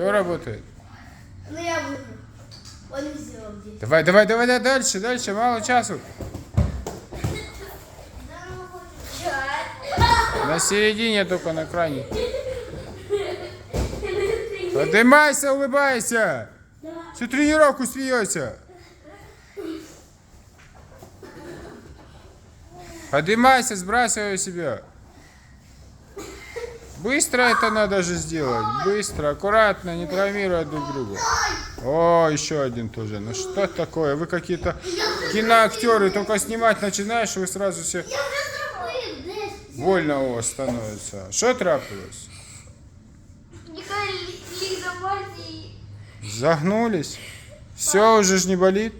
Кто работает? Ну я выиграл. Он сделал здесь. Давай, давай, давай, давай, дальше, дальше, мало часу. На середине только на крайне. Поднимайся, улыбайся. Всю тренировку смеется. Поднимайся, сбрасывай себя. Быстро это надо же сделать. Быстро, аккуратно, не травмируя друг друга. О, еще один тоже. Ну что такое? Вы какие-то киноактеры, только снимать начинаешь, вы сразу все Я вже зробив десь. больно у вас становится. Что трапилось? Нехай ліг за партії. Загнулись? Все уже ж не болит?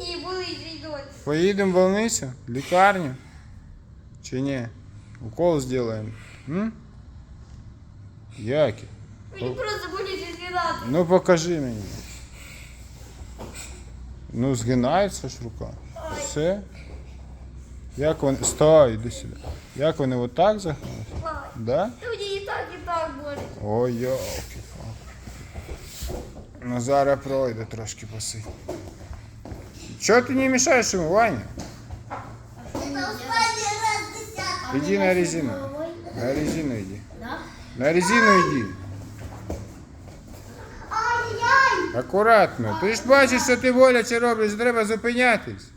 Ні, були йдуть. Поедем в больницу? Лекарню? Чи не? Укол сделаем. М? Які? Мені просто болить згинати. Ну покажи мені. Ну, згинається ж рука. Все. Як вони. Стой, іди сюди. Як вони отак загнулися? Да? Мені і так, і так болить. Ой, йолки. Ну зараз пройде трошки посидь. Чого ти не мішаєш йому, Ваня? Це останній раз десятка. Іди на резину. На резину йди. Да? На резину йди. Ай-яй! Акуратно. Ти ж бачиш, що ти боляче робиш, треба зупинятись.